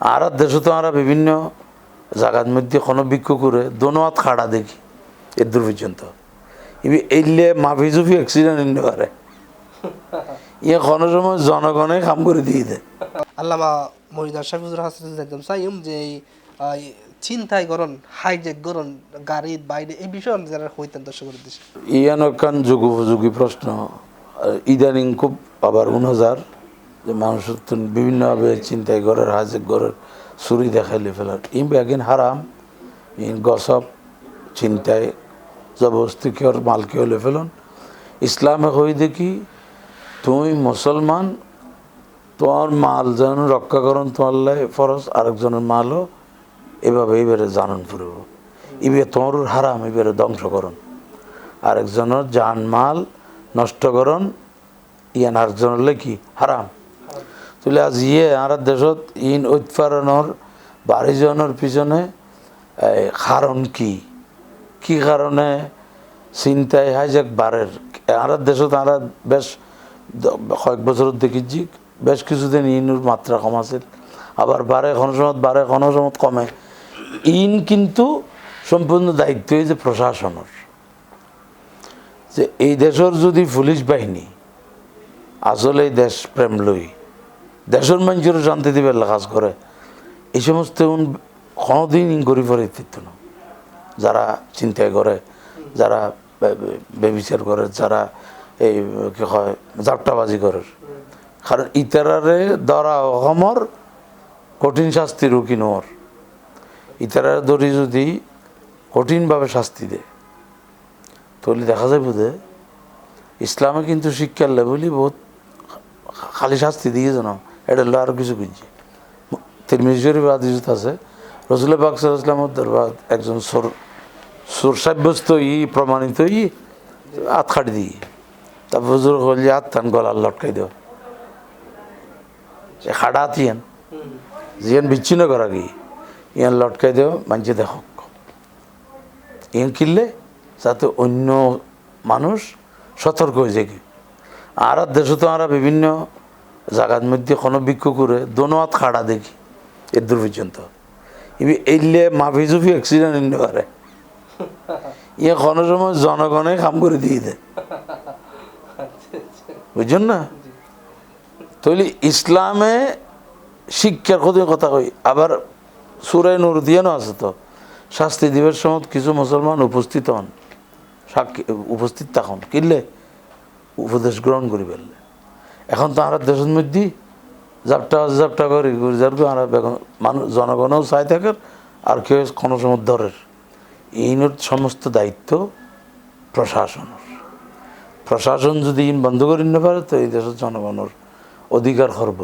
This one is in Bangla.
আর দেশে তো আমরা বিভিন্ন জায়গার মধ্যে কোনো বিক্ষোভ করে দোনো হাত খাড়া দেখি এর দূর পর্যন্ত। ইবি এলে মাফি জুফি অ্যাক্সিডেন্ট নিতে পারে। ইয়ে কোনো সময় জনগণে কাম করে দিয়ে দেয়। আল্লামা মরিদার শাফিজুর হাসান একদম চাইম যে চিন্তাই করুন হাইজেক করুন গাড়ির বাইরে এই বিষয়ে যারা হইতেন দর্শকের উদ্দেশ্যে। ইয়ান কান যুগ উপযোগী প্রশ্ন ইদানিং খুব আবার উনহাজার যে মানুষ বিভিন্নভাবে চিন্তায় ঘরের হাজে ঘরের চুরি দেখাইলে ফেলার ইম ব্যাগিন হারাম ইন গসব, চিন্তায়, জবরদস্তি কেউ মালকে হলে ফেলন ইসলামে হই দেখি তুমি মুসলমান তোমার মাল যেন রক্ষা করুন তোমার লাই ফরজ, আরেকজনের মালও এভাবে এবারে জানন ফুরব। ইবে তোমার হারাম, এবারে ধ্বংস করুন। আরেকজনের জান মাল নষ্ট করুন, ইয়ান আরেকজনের কি হারাম। তুলে আজ ইয়ে আর দেশত ইন উৎপাদনের বাড়িজনের পিছনে কারণ কি? কি কারণে চিন্তায় হাইজাক বাড়ের আর দেশত আমরা বেশ কয়েক বছর দেখিছি, বেশ কিছুদিন ইনুর মাত্রা কম আছে আবার বাড়ে কোনো সময় বাড়ে কোনো সময় কমে। ইন কিন্তু সম্পূর্ণ দায়িত্ব হয়েছে প্রশাসনের যে এই দেশের যদি পুলিশ বাহিনী আসলে দেশ প্রেম লই দেশের মানুষের শান্তি দিবে কাজ করে। এই সমস্ত কোনোদিন গরিব দিত না। যারা চিন্তায় করে, যারা বেবিচার করে, যারা এই, কি হয় যাত্রাবাজি করে। কারণ ইতারারে ধরা অসমর কঠিন শাস্তি রুকি নোর ইতারারে ধরি যদি কঠিনভাবে শাস্তি দেয়, তাহলে দেখা যাবে যে ইসলামে কিন্তু শিক্ষার লেভেলই বহুত খালি শাস্তি দিয়ে জানো এটা আরও কিছু বুঝছি তিরমিজরি বাদিজত আছে। রসুল বাকসালামের দরবার একজন সোর সোর সাব্যস্ত ই, প্রমাণিত ই, হাত খাটি দিয়ে। তারপর হুজুর যে হাত টান গলার লটকাই দেও। সে খাড়া হাতিয়ান জিয়ান বিচ্ছিন্ন করা কি? ইয়ান লটকাই দেও, মানছে দেখক ইয়ান কিনলে যাতে অন্য মানুষ সতর্ক হয়ে যায়। আর দেশে তো আমরা বিভিন্ন জায়গার মধ্যে কোনো বিক্ষোভ করে দোনো হাত খাড়া দেখি, এর দূর পর্যন্ত। এলে মাফি জুফি অ্যাক্সিডেন্ট নিতে পারে। ইয়ে কোনো সময় জনগণে কাম করে দিয়ে দেয়। বুঝছেন না? তাহলে ইসলামে শিক্ষার কথা কথা কই? আবার সুরায় নুরদিয়ানও আছে তো। শাস্তি দিবের সময় কিছু মুসলমান উপস্থিত হন, সাক্ষী উপস্থিত থাকুন। কিনলে উপদেশ গ্রহণ করি ফেললে এখন তো আমরা দেশের মধ্যে জাপটা জাপটা করি যার আমরা মানুষ, জনগণও চাই থাকে আর কেউ কোনো সময় ধরের ইনোর সমস্ত দায়িত্ব প্রশাসনের প্রশাসন যদি ইন বন্ধ করে নিতে পারে, তো এই দেশের জনগণের অধিকার হইব।